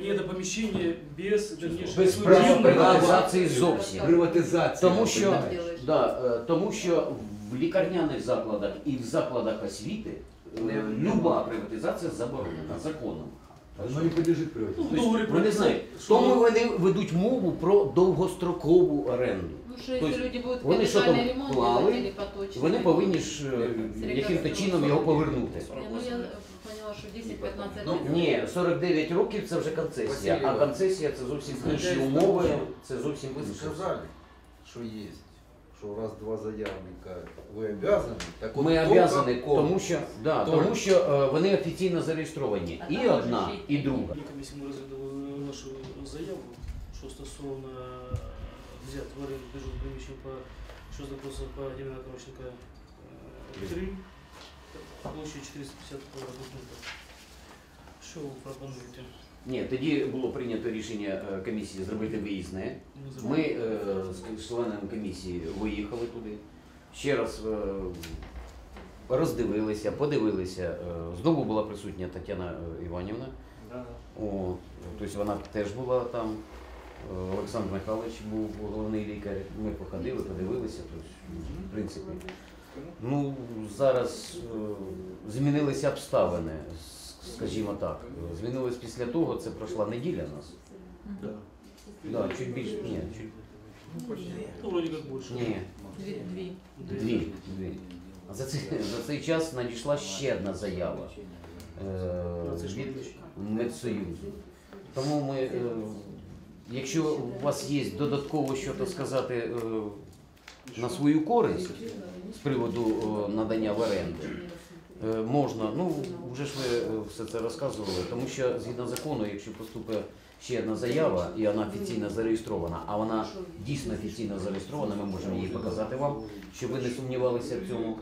И это помещение без дальнейшего Без судебного- права приватизації зовсім. Приватизація. Тому що, понимаєш? да, е, тому що в лікарняних закладах і в закладах освіти е, люба приватизація заборонена законом. Воно не підлежить Ну, приватизації. в договоре Вони знають. Тому вони ведуть мову про довгострокову оренду. Ну что, если Тобто люди будут вони що там капитальный ремонт клали, делать или поточный? Вони повинні ж е, яким-то чином його повернути. Не, Ну я поняла, что 10-15 Ну, лет. Ні, 49 років це вже концесія, Василь а Іванович. концесія це зовсім інші умови, це зовсім Вы інше. сказали, что есть, что раз два заявника вы обязаны, так вот Ми только обязані, ком- тому що, да, Только. тому що е, вони офіційно зареєстровані. І одна, і друга. Комісія ми розглядали вашу заяву, що стосовно взят в оренду державного приміщення по що запросив по Дімена Комочника 3, площею 450 квадратних метрів. Що ви пропонуєте? Ні, тоді було прийнято рішення е, комісії зробити виїзне. Ми Ми е, з членами комісії виїхали туди. Ще раз е, роздивилися, подивилися. Е, Знову була присутня Тетяна е, Іванівна. Да. О, тобто вона теж була там. Е, Олександр Михайлович був головний лікар. Ми походили, подивилися. Тобто, в принципі, ну зараз е, змінилися обставини, скажімо так. Змінилось після того, це пройшла неділя у нас. Да. Да, чуть більше. Ні, чуть Ну, вроде как больше. ні. Две, две. Дві. Дві. За цей, за цей час надійшла ще одна заява е, від медсоюзу. Тому ми, е, якщо у вас є додатково щось сказати е, на свою користь з приводу е, надання в оренду, е, можна, ну вже ж ви е, все це розказували, тому що згідно закону, якщо поступить ще одна заява і вона офіційно зареєстрована, а вона дійсно офіційно зареєстрована, ми можемо її показати вам, щоб ви не сумнівалися в цьому.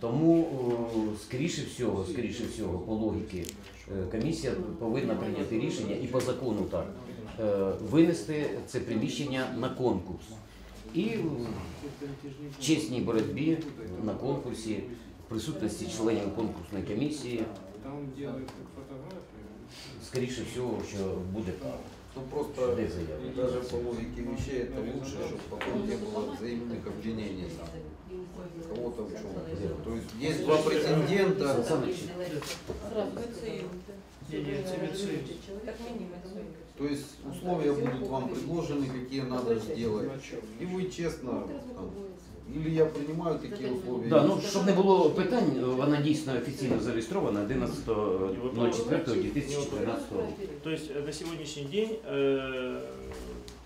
Тому, скоріше всього, скоріше всього, по логіки, е, комісія повинна прийняти рішення і по закону так винести це приміщення на конкурс. І в чесній боротьбі на конкурсі, в присутності членів конкурсної комісії, скоріше всього, що буде так. Ну просто Де заява? даже по логике вещей это лучше, чтобы потом не было взаимных обвинений там, кого-то в чем. То есть есть два претендента, Олександр, Сразу МЦИ. Не, не, это МЦИ. Как минимум МЦИ. то есть условия будут вам предложены, какие надо сделать. И вы честно, там, или я принимаю такие условия. Да, ну щоб не було питань, вона дійсно офіційно зареєстрована 11.04.2014 року. То есть э, на сегодняшний день э,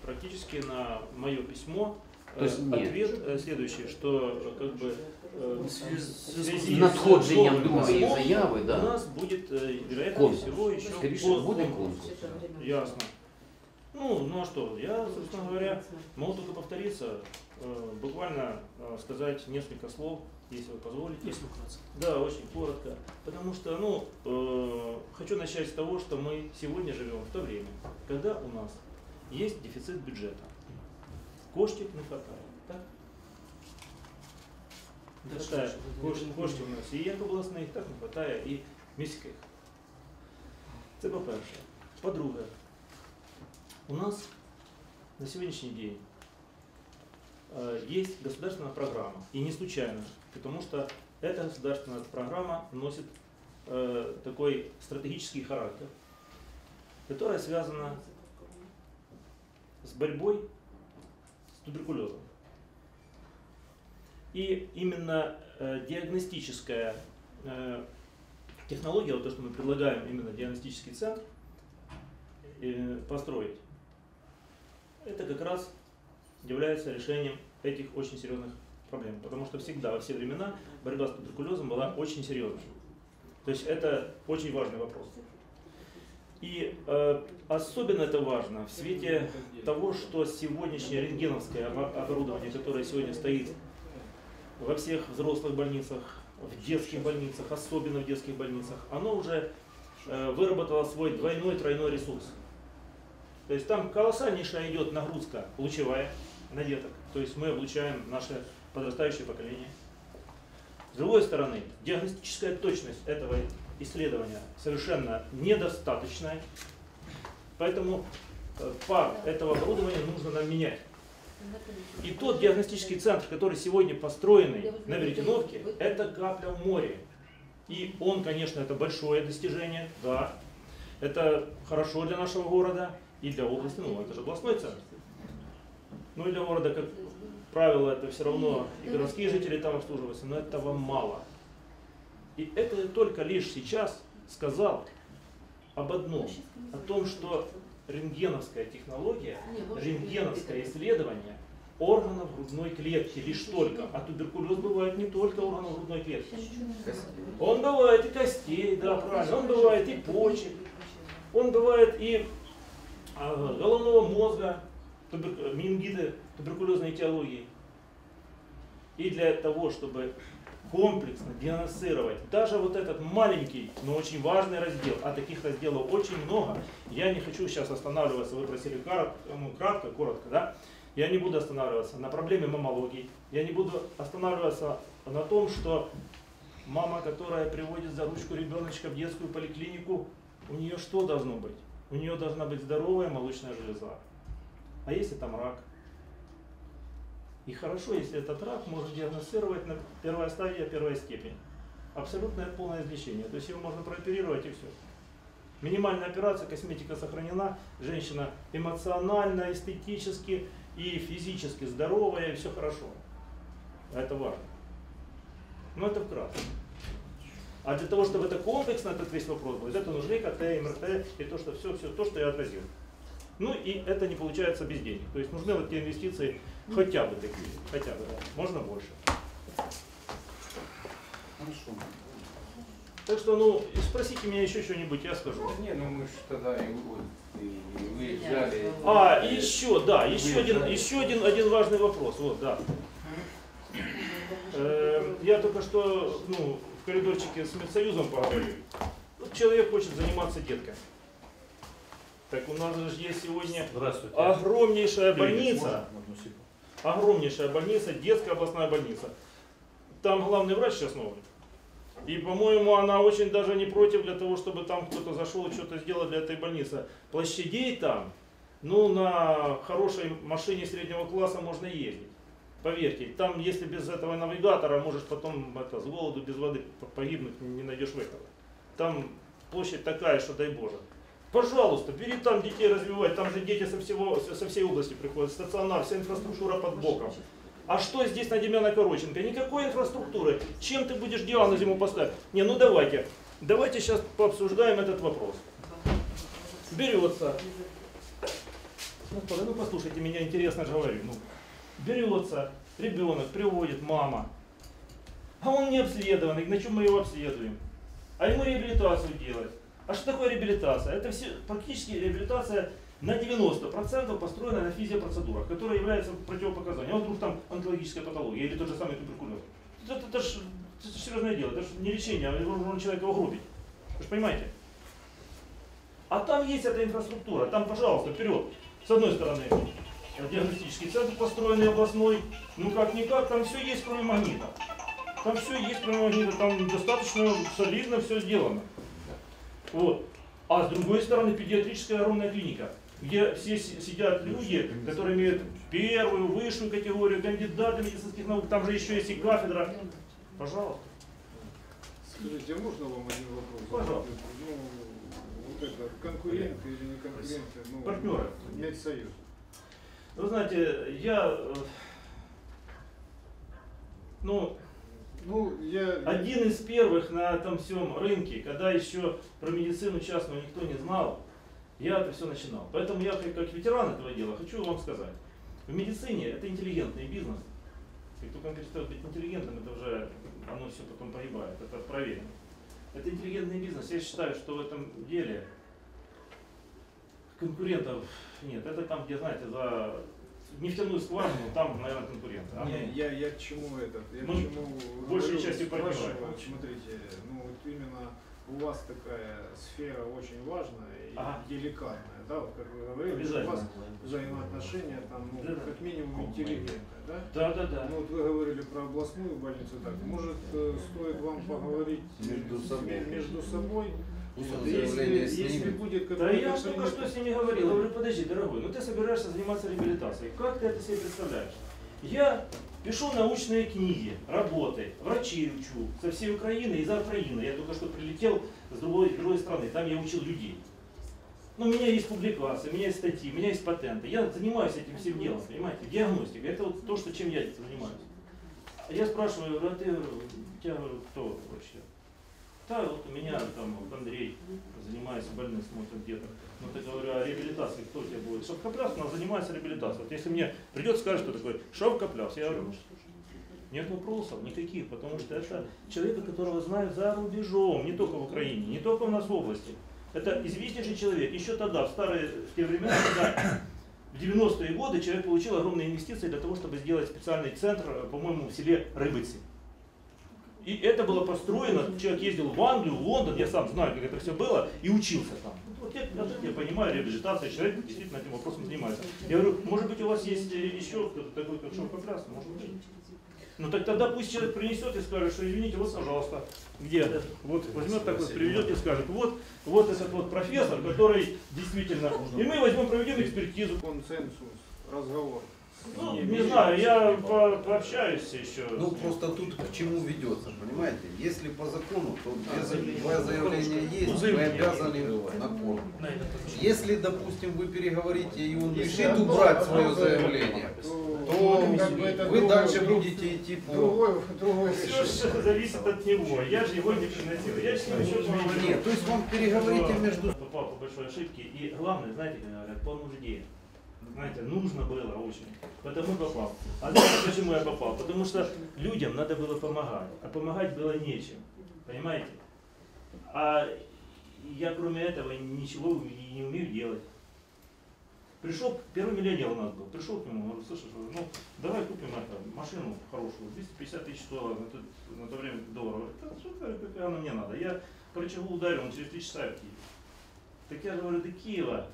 практически на мое письмо э, То есть нет. ответ э, следующий, что э, как бы э, в связи З с надходженням новым другої письмом заяви, у да, нас будет э, вероятнее Конкурс. всего еще скоріше по- буде конкурс. Ясно. Ну, ну а что, я, собственно говоря, могу только повториться, э, буквально э, сказать несколько слов, если вы позволите. Если вкратце. Да, очень коротко. Потому что, ну, э, хочу начать с того, что мы сегодня живем в то время, когда у нас есть дефицит бюджета. Коштів не хватает. Так? Да, Хватає. що- Коштів, коштів у нас і як обласних, так не хватає і міських. Це по-перше. По-друге, у нас на сегодняшний день э, есть государственная программа. И не случайно, потому что эта государственная программа носит э, такой стратегический характер, которая связана с борьбой с туберкулезом. И именно э, диагностическая э, технология, вот то, что мы предлагаем именно диагностический центр э, построить, это как раз является решением этих очень серьезных проблем. Потому что всегда, во все времена, борьба с туберкулезом была очень серьезной. То есть это очень важный вопрос. И э, особенно это важно в свете того, что сегодняшнее рентгеновское обо- оборудование, которое сегодня стоит во всех взрослых больницах, в детских больницах, особенно в детских больницах, оно уже э, выработало свой двойной, тройной ресурс. То есть там колоссальнейшая идет нагрузка лучевая на деток. То есть мы облучаем наше подрастающее поколение. С другой стороны, диагностическая точность этого исследование совершенно недостаточное, поэтому э, пар этого оборудования нужно нам менять. И тот диагностический центр, который сегодня построенный на Веретеновке, это капля в море. И он, конечно, это большое достижение, да. Это хорошо для нашего города и для области, ну это же областной центр. Ну и для города, как правило, это все равно и городские жители там обслуживаются, но этого мало. И это я только лишь сейчас сказал об одном, о том, что рентгеновская технология, рентгеновское исследование органов грудной клетки лишь только. А туберкулез бывает не только органов грудной клетки. Он бывает и костей, да, правильно. Он бывает и почек. Он бывает и а, головного мозга, тубер- менингиты, туберкулезной этиологии. И для того, чтобы комплексно диагностировать даже вот этот маленький, но очень важный раздел, а таких разделов очень много, я не хочу сейчас останавливаться, вы просили кар- ну, кратко, коротко, да, я не буду останавливаться на проблеме мамологии, я не буду останавливаться на том, что мама, которая приводит за ручку ребеночка в детскую поликлинику, у нее что должно быть? У нее должна быть здоровая молочная железа. А если там рак? И хорошо, если этот рак можно диагностировать на первая стадия, первая степень. Абсолютное полное излечение. То есть его можно прооперировать и все. Минимальная операция, косметика сохранена, женщина эмоционально, эстетически и физически здоровая, и все хорошо. Это важно. Но это вкратце. А для того, чтобы это комплексно, этот весь вопрос был, это нужны КТ, МРТ и то, что все, все, то, что я отразил. Ну и это не получается без денег. То есть нужны вот те инвестиции хотя бы такие, хотя бы, да. можно больше. Хорошо. Так что, ну, спросите меня еще что-нибудь, я скажу. Не, ну мы же тогда и, выезжали. А, и еще, да, еще один, еще один, один важный вопрос. Вот, да. Э, Я только что, ну, в коридорчике с медсоюзом поговорил. Вот человек хочет заниматься деткой. Так у нас же есть сегодня огромнейшая больница. Можно? Огромнейшая больница, детская областная больница. Там главный врач сейчас новый. И, по-моему, она очень даже не против для того, чтобы там кто-то зашел и что-то сделал для этой больницы. Площадей там, ну, на хорошей машине среднего класса можно ездить. Поверьте, там, если без этого навигатора, можешь потом это, с голоду без воды погибнуть, не найдешь выхода. Там площадь такая, что дай Боже. Пожалуйста, бери там детей развивать, там же дети со, всего, со всей области приходят, стационар, вся инфраструктура под боком. А что здесь на Демьяна Короченко? Никакой инфраструктуры. Чем ты будешь диагноз ему поставить? Не, ну давайте, давайте сейчас пообсуждаем этот вопрос. Берется, Господа, ну послушайте меня, интересно говорю. Ну, берется ребенок, приводит мама, а он не обследованный, на чем мы его обследуем? А ему реабилитацию делать. А что такое реабилитация? Это все, практически реабилитация на 90% построена на физиопроцедурах, которые являются противопоказанием. А вдруг там онкологическая патология или тот же самый туберкулез. Это, это, это ж серьезное дело, это же не лечение, а можно человека угробить. Вы же понимаете? А там есть эта инфраструктура, там, пожалуйста, вперед. С одной стороны, диагностический центр построенный областной, ну как-никак, там все есть, кроме магнита. Там все есть, кроме магнита, там достаточно солидно все сделано. Вот. А с другой стороны, педиатрическая огромная клиника, где все си- сидят люди, которые имеют первую, высшую категорию, кандидаты медицинских наук, там же еще есть и кафедра. Пожалуйста. Скажите, а можно вам один вопрос? Пожалуйста. Ну, вот это, конкуренты или не конкуренты? Ну, Партнеры. Медсоюз. Вы знаете, я, э, ну, Ну, я... один из первых на этом всем рынке, когда еще про медицину частную никто не знал, я это все начинал. Поэтому я как, ветеран этого дела хочу вам сказать. В медицине это интеллигентный бизнес. Как только он перестает быть интеллигентным, это уже оно все потом погибает. Это проверено. Это интеллигентный бизнес. Я считаю, что в этом деле конкурентов нет. Это там, где, знаете, за нефтяную скважину, там, наверное, конкуренты. А Не, я, я к чему это? Я Ну, к чему большей частью спрашиваю. Смотрите, ну вот именно у вас такая сфера очень важная и Ага. деликатная, да, вот как вы говорили, у вас взаимоотношения там, ну, Да-да. как минимум интеллигентные, да? да? Да, да, да. Ну, вот вы говорили про областную больницу, так, может, э, стоит вам поговорить Между собой. между собой? Если, будет Да я только что с ними говорил. Я говорю, подожди, дорогой, ну ты собираешься заниматься реабилитацией. Как ты это себе представляешь? Я пишу научные книги, работы, врачей учу со всей Украины и за Украины. Я только что прилетел с другой, с другой страны, там я учил людей. Ну, у меня есть публикации, у меня есть статьи, у меня есть патенты. Я занимаюсь этим всем делом, понимаете? Диагностика. Это вот то, что, чем я занимаюсь. А я спрашиваю, а ты, у тебя говорю, кто вообще? Да, вот у меня там вот Андрей занимается больным, смотрит где-то. Ну ты говорю, а реабилитацией кто у тебя будет? Шовкопляс у нас занимается реабилитацией. Вот если мне придет, скажет, что такое шовкопляс, я говорю, нет вопросов никаких, потому что это человека, которого знают за рубежом, не только в Украине, не только у нас в области. Это известнейший человек. Еще тогда, в старые в те времена, когда в 90-е годы человек получил огромные инвестиции для того, чтобы сделать специальный центр, по-моему, в селе Рыбыцы. И это было построено, человек ездил в Англию, в Лондон, я сам знаю, как это все было, и учился там. Вот я, вот это я понимаю, реабилитация, человек действительно этим вопросом занимается. Я говорю, может быть у вас есть э, еще кто-то такой, как шовкопляс, может быть. Ну так тогда пусть человек принесет и скажет, что извините, вот пожалуйста, где? Вот возьмет так вот, приведет и скажет, вот, вот этот вот профессор, который действительно, и мы возьмем, проведем экспертизу. консенсус, разговор. Ну, не знаю, я по- пообщаюсь еще. Ну просто тут к чему ведется, понимаете? Если по закону, то твое заявление есть, вы обязаны на корм. На это Если, допустим, вы переговорите и он решит убрать свое заявление, то вы дальше будете идти по... Все же зависит от него. Я же его не финансирую. Я же с ним еще. Нет, то есть вам переговорите между... Попал по большой ошибке. И главное, знаете, говорят, по нужде. Знаете, нужно было очень. Потому попал. А знаете, почему я попал? Потому что людям надо было помогать. А помогать было нечем. Понимаете? А я кроме этого ничего не умею делать. Пришел, первый миллионер у нас был, пришел к нему, говорю, слушай, ну давай купим это, машину хорошую, 250 тысяч долларов, на то, на то время долларов. Говорит, «Да что какая она мне надо? Я по рычагу ударил, он через три часа в Киев. Так я говорю, до Киева,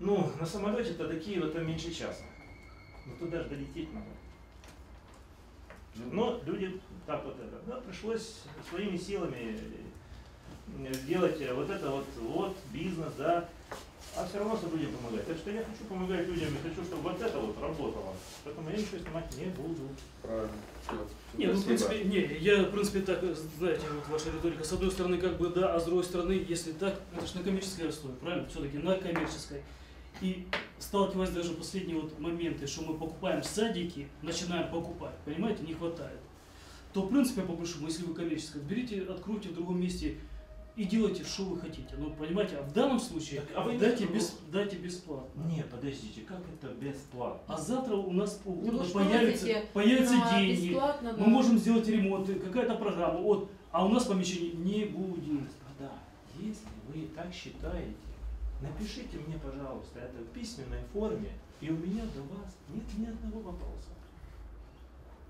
ну, на самолете-то до Киева там меньше часа. Ну туда же долететь надо. Но люди так вот это. Да, пришлось своими силами э, сделать э, вот это вот, вот бизнес, да. А все равно, чтобы людям помогать. Так что я хочу помогать людям и хочу, чтобы вот это вот работало. Поэтому я ничего снимать не буду. Правильно. Всё. Не, ну, в принципе, не, я, в принципе, так, знаете, вот ваша риторика, с одной стороны, как бы да, а с другой стороны, если так, это же на коммерческой основе, правильно? Все-таки на коммерческой. И сталкиваясь даже в последние вот моменты, что мы покупаем садики, начинаем покупать, понимаете, не хватает, то, в принципе, по большому, если вы коммерческая, берите, откройте в другом месте и делайте, что вы хотите. Ну, понимаете, а в данном случае Так, а вы- дайте, без, дайте бесплатно. Не, подождите, как это бесплатно? А завтра у нас Ну, появится, появятся на деньги. бесплатно, Мы да. можем сделать ремонт, какая-то программа, вот, а у нас помещений не будет. Господа, если вы так считаете, напишите мне, пожалуйста, это в письменной форме, и у меня до вас нет ни одного вопроса.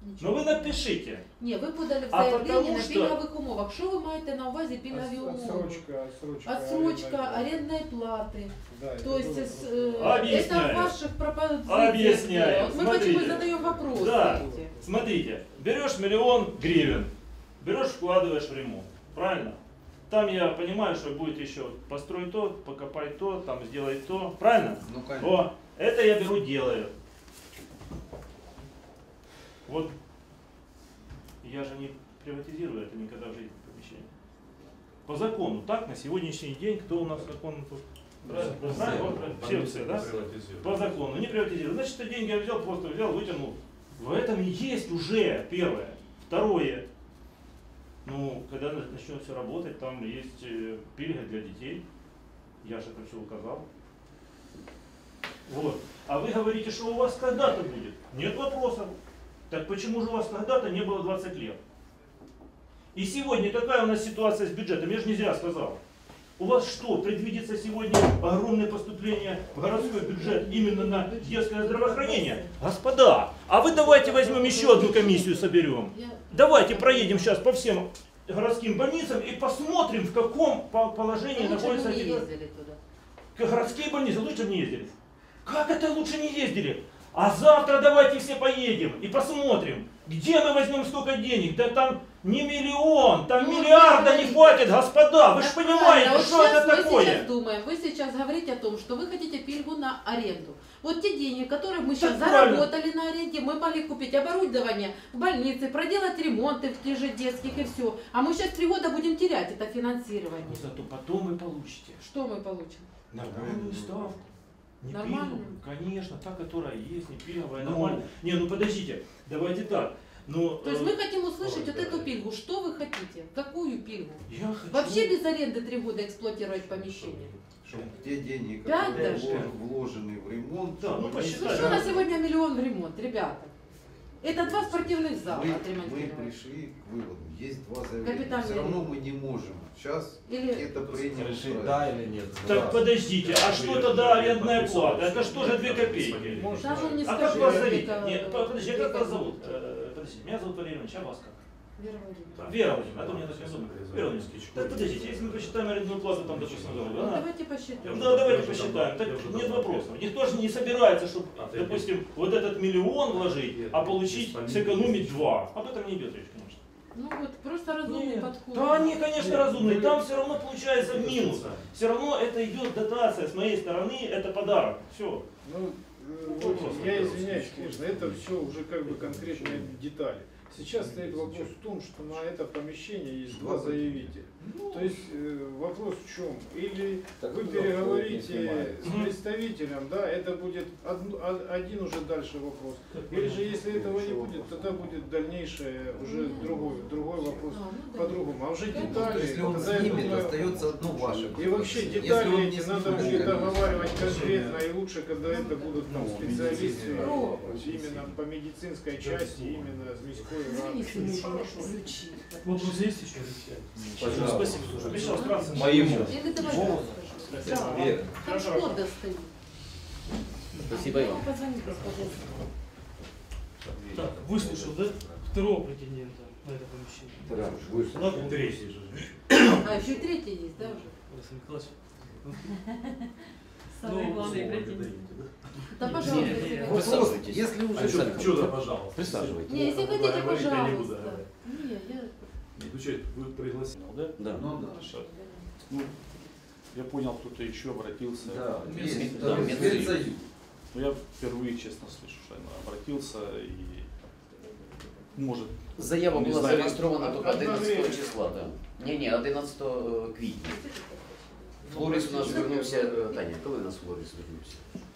Нічого. Но вы напишите. Ні, ви подали А заявлення потому на що- пільгових умовах. Що ви маєте на увазі пільгові умови? Отсрочка, отсрочка. Отсрочка арендной арендной платы. Да, это То есть тоже с- проблема. э, это Объясняю. в ваших пропозициях. Объясняю. Вот Мы Смотрите. почему задаем вопрос. Да. Смотрите, берешь миллион гривен, берешь, вкладываешь в ремонт. Правильно? Там я понимаю, что будет еще построй то, покопай то, там сделай то. Правильно? Ну, конечно. О, это я беру, делаю. Вот я же не приватизирую это никогда в жизни помещение. По закону, так, на сегодняшний день, кто у нас закон тут? Правильно? Все, все, да? По закону, не приватизирую. Значит, что деньги я взял, просто взял, вытянул. В этом и есть уже первое. Второе. Ну, когда на- начнет все работать, там есть э, пильга для детей. Я же это все указал. Вот. А вы говорите, что у вас когда-то будет. Нет вопросов. Так почему же у вас когда-то не было 20 лет? И сегодня какая у нас ситуация с бюджетом? Я же не зря сказал. У вас что, предвидится сегодня огромное поступление в городской бюджет именно на детское здравоохранение? Господа, а вы давайте возьмем еще одну комиссию соберем. Давайте проедем сейчас по всем городским больницам и посмотрим, в каком по- положении Лучше бы находятся не эти ездили туда. Городские больницы. Лучше бы не ездили. Как это лучше не ездили? А завтра давайте все поедем и посмотрим, где мы возьмем столько денег. Да там не миллион, там Ну, миллиарда вы не хватит, господа. Вы же правильно, понимаете, вот что сейчас это мы сейчас такое? думаем, вы сейчас говорите о том, что вы хотите пильгу на аренду. Вот те деньги, которые мы сейчас Так правильно. заработали на аренде, мы могли купить оборудование в больнице, проделать ремонты в тех же детских и все. А мы сейчас три года будем терять это финансирование. Но зато потом вы получите Что мы получим? нормальную ставку. Не Нормальную? пиловую, конечно, та, которая есть, не пиловая, Ну. нормально. Не, ну подождите, давайте так. Ну, То есть э, мы хотим услышать Ой, вот эту да. пильгу. Что вы хотите? Какую пильгу? я хочу... Вообще без аренды три года эксплуатировать помещение. Чтобы те деньги, Пять которые вложены в ремонт, Да, ну, посчитай. Ну что на сегодня миллион в ремонт, ребята? Это два спортивных зала мы, мы пришли к выводу, есть два заявления. Капитальный Все равно мы не можем сейчас Или это принять. Решить да или нет. Так подождите, а что тогда арендная плата? Это что же две копейки? Да не А скажи, как вас зовут? Нет, подожди, а как вас зовут? Э, Подожди, меня зовут Валерий Иванович, а вас как? Вера Владимировна. Вера Владимировна, а то мне не зовут. Вера Владимировна. Так подождите, если мы посчитаем арендную плату, там, допустим, Ну, говорю, она- давайте посчитаем. Да, давайте посчитаем. Так нет вопросов. Никто же не собирается, чтобы, допустим, вот этот миллион вложить, а получить, сэкономить два. Об этом не идет речь, конечно. Ну вот просто разумный Нет. подход. Да, они, конечно, разумные. Там все равно получается минус. Все равно это идет дотация с моей стороны, это подарок. Все. Ну, э, общем, я извиняюсь, конечно, это все уже как бы конкретные детали. Сейчас стоит вопрос в том, что на это помещение есть два заявителя. То есть э, вопрос в чем? Или вы переговорите с представителем, да, это будет один уже дальше вопрос. Или же если этого не будет, тогда будет дальнейшее уже другой, другой вопрос А, ну по-другому. А уже детали, Если он снимет, остается одно ваше. и вообще детали эти не надо конечно. договаривать конкретно и лучше, когда это будут Ну, специалисты именно по медицинской части, именно с міської Ключи. Вопросы есть еще? Пожалуйста. Спасибо. вкратце. Моему. Да. Достают? Спасибо и вам. Позвони, господин. Так, выслушал, да? Второго претендента на это помещение. Да. Ладно, Третий же. А, еще и третий есть, да, уже? Александр Николаевич. Самый Ну, главный претендент. Да, пожалуйста, Нет, если нет, вы- Присаживайтесь. Если уже Александр Чудо, Николаевич, пожалуйста. Присаживайтесь. Не, если хотите, Говорить я не пожалуйста. буду, говорить. Не, я... Ну что, вы пригласили, да? Да. Ну да. Хорошо. Ну, я понял, кто-то еще обратился. Да, Медсоюз. есть, Да, да, медсоюз. медсоюз. Ну, я впервые, честно, слышу, что она обратился и может Заява Не була знаю, зареєстрована а- тільки а 11 время? числа, да. Ні, ні, 11 квітня. Флоріс у нас звернувся, е, Таня, коли у нас Флоріс звернувся?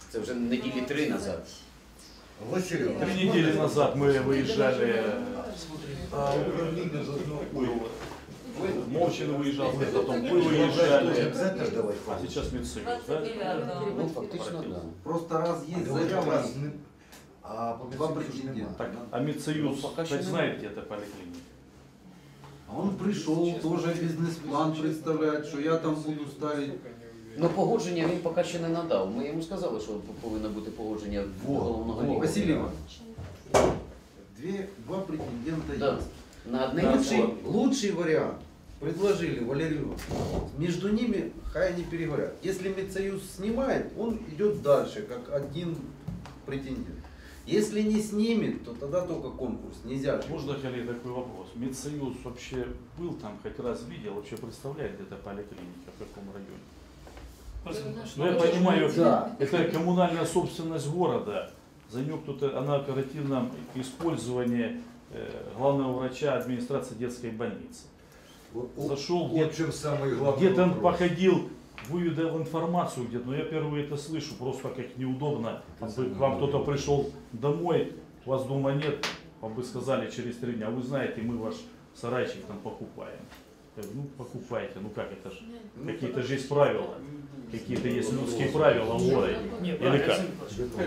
Це вже неділі три назад. Три недели назад мы выезжали, Смотри. ой, Молчин выезжал, потом вы выезжали, а сейчас Медсоюз, да? 29-го. Ну, фактично, да. Просто раз есть заява, А два претендента. Так, а Медсоюз, Ну, пока хоть еще знает, где это поликлиника? А он пришел, тоже бизнес-план представляет, что я там буду ставить. Ну, погодження він поки ще не надав. Ми йому сказали, що повинно бути погодження в головного лікаря. Василий Иванович, две, два претендента Да. есть. На одне Лучший, лучший вариант предложили Валерию. Между ними хай они переговорят. Если Медсоюз снимает, он идет дальше, как один претендент. Если не снимет, то тогда только конкурс. Нельзя. Можно, Халей, такой вопрос? Медсоюз вообще был там, хоть раз видел, вообще представляет где-то поликлиника, в каком районе? Ну, я понимаю, Да. это коммунальная собственность города. За нее кто-то, она оперативном использовании э, главного врача администрации детской больницы. Зашел, где- Вот чем самый главный где-то он походил, выведал информацию где-то, но я первый это слышу, просто как неудобно. К вам кто-то пришел домой, у вас дома нет, вам бы сказали через три дня, «А вы знаете, мы ваш сарайчик там покупаем. Я говорю, ну покупайте, ну как это же, какие-то же есть правила, какие-то есть людские правила в городе. Нет, Или как?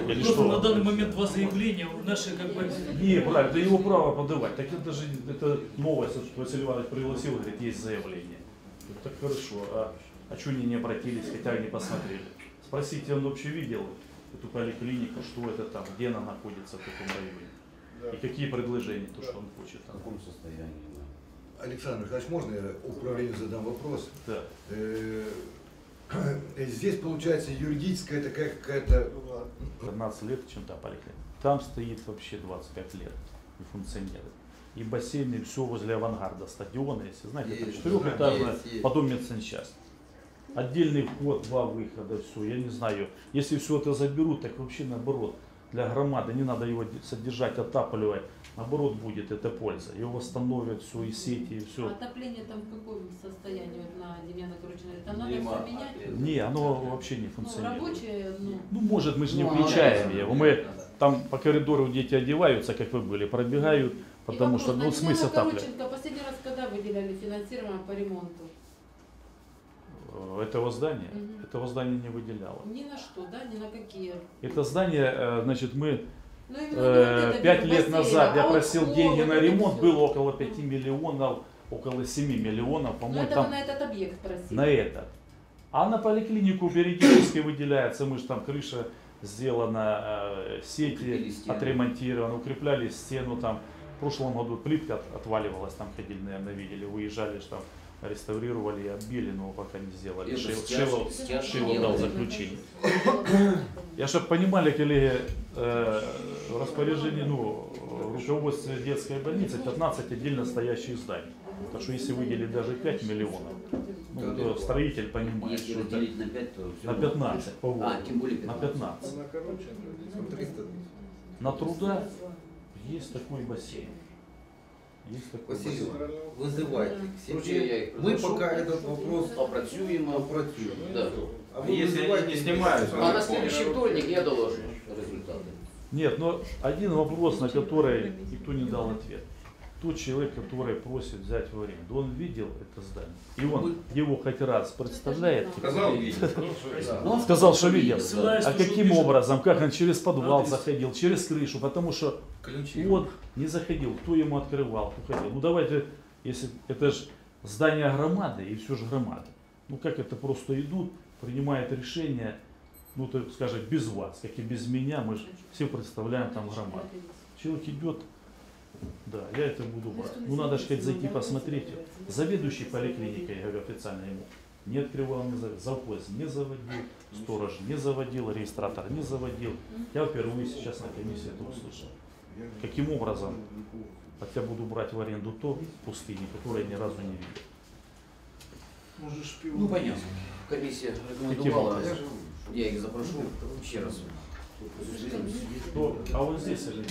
Или Просто что? на данный момент два заявления, наши как бы... Не, правильно, это его право подавать. Так это же это новость, что Василий Иванович пригласил, говорит, есть заявление. Ну, Так хорошо, а, а что они не обратились, хотя они посмотрели? Спросите, он вообще видел эту поликлинику, что это там, где она находится, в каком районе? Да. И какие предложения, то, что он хочет. В каком состоянии, да. Александр Михайлович, можно я управлению задам вопрос? Да. Э, Э, Здесь получается юридическая такая какая-то 15 лет чем-то поликлиника. Там стоит вообще 25 лет и функционирует. И бассейны, все возле авангарда, стадиона, если знаете, это четырехэтажная, потом медсанчасть. Отдельный вход, два выхода, все, я не знаю. Если все это заберут, так вообще наоборот, для громады не надо его де- содержать, отапливать. Наоборот будет это польза. Его восстановят, все, и сети, и А все. отопление там в каком состоянии вот на Демьяна Корочина? Там надо Дима, все менять? Не, оно вообще не Ну, функционирует. рабочее, ну, Ну, может, мы же не Ну, включаем его. Мы там по коридору дети одеваются, как вы были, пробегают, И потому вопрос, что, ну, смысл отапливать. Последний раз когда выделяли финансирование по ремонту? Э, Этого здания, Мгм. этого здания не выделяло. Ни на что, да, ни на какие. Это здание, э, значит, мы Ну, э, пять лет назад я а просил деньги на ремонт, было около 5 миллионов, около 7 миллионов, Ну, по-моему, это там на этот объект просили. на это. А на поликлинику периодически выделяется, мы же там крыша сделана, э, сети отремонтированы, укрепляли стену там. В прошлом году плитка от- отваливалась, там ходили, наверное, видели, выезжали, что там реставрировали и оббили, но пока не сделали. Это Шил- стяж- Шилов- стяж Шилов делали. дал заключение. Я чтобы понимали, коллеги, э, распоряжение, ну, руководство детской больницы 15 отдельно стоящих зданий. Так что если выделить даже 5 миллионов, ну, то строитель понимает, Если что это разделить на 5, то на равно 15 по. А, тем более На 15. 15. на Короченко, Там 300 тысяч. На труда есть такой бассейн. Есть Василий вызывайте к себе. я Мы приглашу. пока этот вопрос Опрацюємо. опрацюем. Да. А А вы если они вызывайте не снимают, А на следующий вторник я доложу результаты. Нет, но один вопрос, на который никто не дал ответ. Тот человек, который просит взять в аренду, он видел это здание? И он его хоть раз представляет? Сказал, видел. Ну, Сказал, что видел. Ссылаясь А каким образом? Как он через подвал заходил, через крышу? Потому что он не заходил, кто ему открывал, кто ходил. Ну давайте, если это же здание громады, и все же громада. Ну как это просто идут, принимают решение, ну так скажем, без вас, как и без меня, мы же все представляем там громаду. Человек идет, да, я это буду брать. Ну надо же хоть зайти посмотреть. Заведующий поликлиникой, я говорю официально ему, не открывал, не заводил, завхоз не заводил, сторож не заводил, регистратор не заводил. Я впервые сейчас на комиссии это услышал. Каким образом хотя буду брать в аренду то пустыни, которые я ни разу не видел. Ну, понятно. Комиссия рекомендовала. Я их запрошу еще раз. То- а вот здесь, Олег,